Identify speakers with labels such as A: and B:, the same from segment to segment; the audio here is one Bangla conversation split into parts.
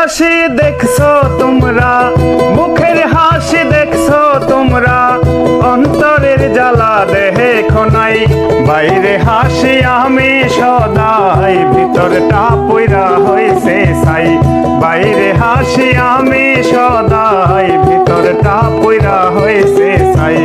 A: হাসি দেখছ তোমরা, মুখের হাসি দেখছ তোমরা, অন্তরের জ্বালা দেহে খনাই বাইরে হাসি আমি সদাই, ভিতরটা পইরা হইছে সাই বাইরে হাসি আমি সদাই, ভিতরটা পইরা হইছে সাই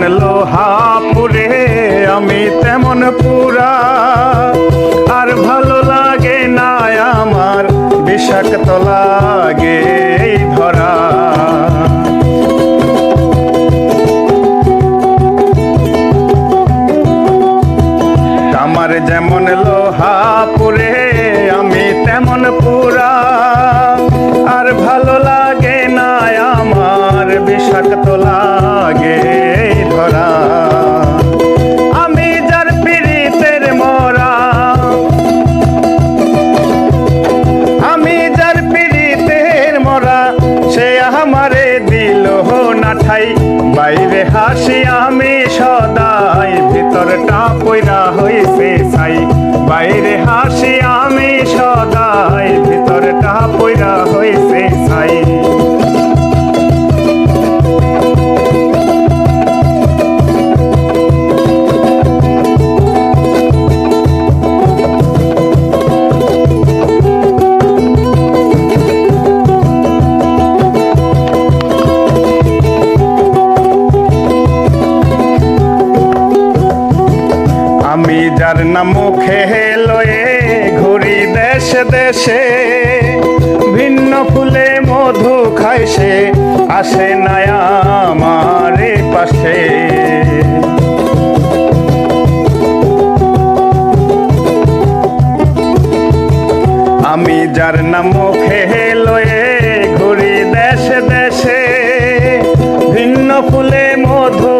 A: যেমন লোহা পুরে আমি তেমন পুরা। আর ভালো লাগে না আমার, বিষাক্ত লাগে ধরা। আমার যেমন লোহা হাসি আমি সদাই, ভিতরটা পয়রা হইছে ছাই। বাইরে হাসি আমি সদাই, ভিতরটা পয়রা হইছে ছাই। যার নাম মুখে লয়ে ঘুরি দেশে দেশে। ভিন্ন ফুলে মধু সে, আসে না আমার পাশে। আমি যার নাম মুখে লয়ে ঘুরি দেশে দেশে। ভিন্ন ফুলে মধু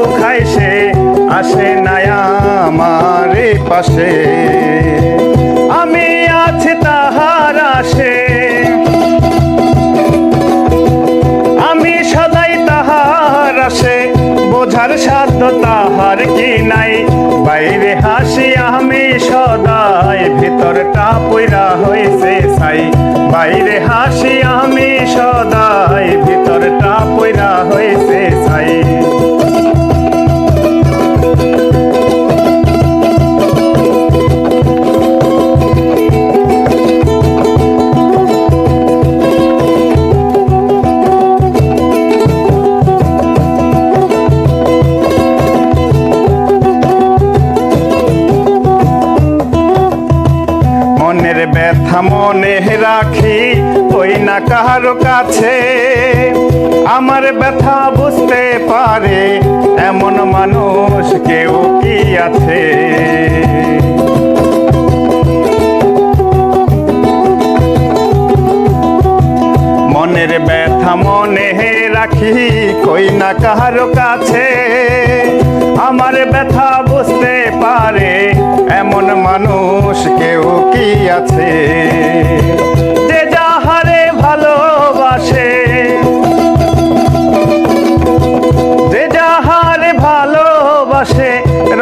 A: সে, আসে না আমার পাশে। আমি আছি তাহার আসে আমি সদাই তাহার আসে বোঝার সাধ্য তাহার কি নাই? বাইরে হাসি আমি সদাই, ভিতরটা পইরা হইছে সাই বাইরে হাসি আমি সদাই। ব্যথা মনে রাখি, ওই না কাহারো কাছে। আমার ব্যথা বুঝতে পারে, এমন মানুষ কেউ কি আছে? মনের ব্যথা মনে রাখি, কই না কাহারো কাছে। আমার ব্যথা বুঝতে আছে। যে যাহারে ভালোবাসে, যে যাহারে ভালোবাসে,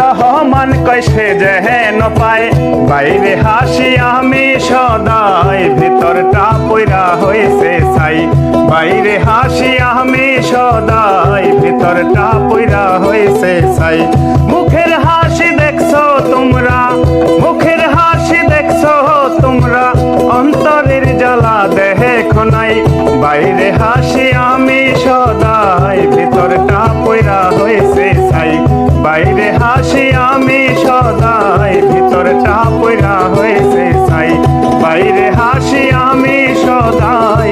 A: রহমান কইসে যেহেন পায়। বাইরে হাসি আমি সদাই, ভিতরটা পইরা হইছে ছাই। বাইরে হাসি আমি সদাই, ভিতরটা পইরা হইছে ছাই। মুখের হাসি দেখছ তোমরা, মুখের হাসি আমি সদাই, ভেতরটা পয়রা হয়েছে ছাই। বাইরে হাসি আমি সদাই, ভেতরটা পয়রা হয়েছে ছাই। বাইরে হাসি আমি সদাই,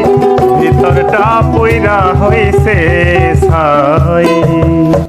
A: ভেতরটা পয়রা হয়েছে ছাই।